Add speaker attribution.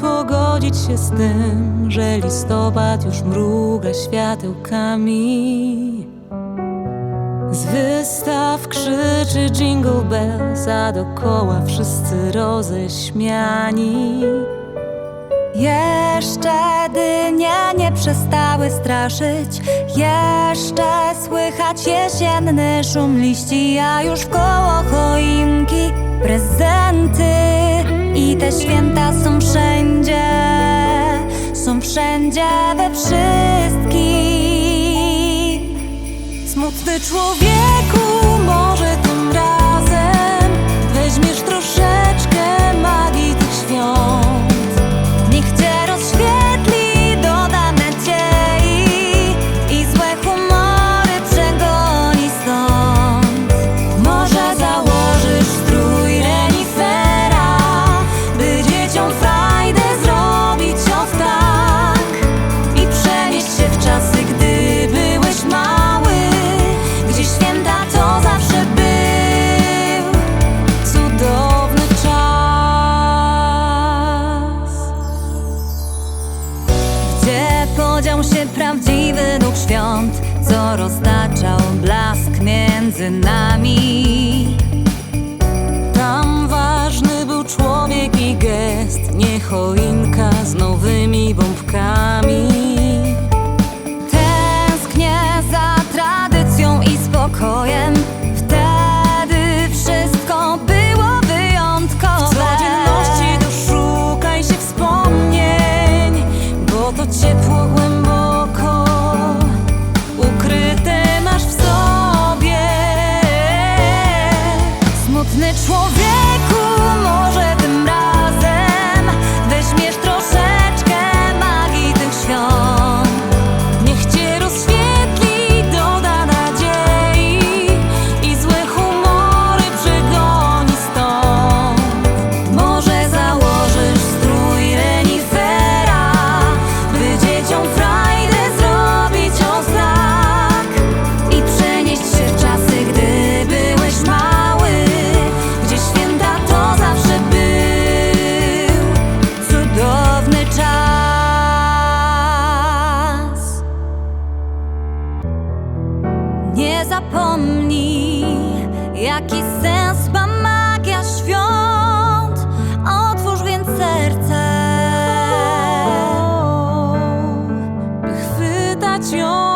Speaker 1: pogodzić się z tym, że listopad już mruga światełkami. Z wystaw krzyczy jingle bells, a dokoła wszyscy roześmiani.
Speaker 2: Jeszcze dnia nie przestały straszyć, jeszcze słychać jesienny szum liści, a już w koło choinki prezenty i te święta są prze sędzia we wszystkim. Smutny człowiek. podział się prawdziwy duch świąt, co roztaczał blask między nami. Tęsba magia świąt. Otwórz więc serce
Speaker 1: By chwytać ją.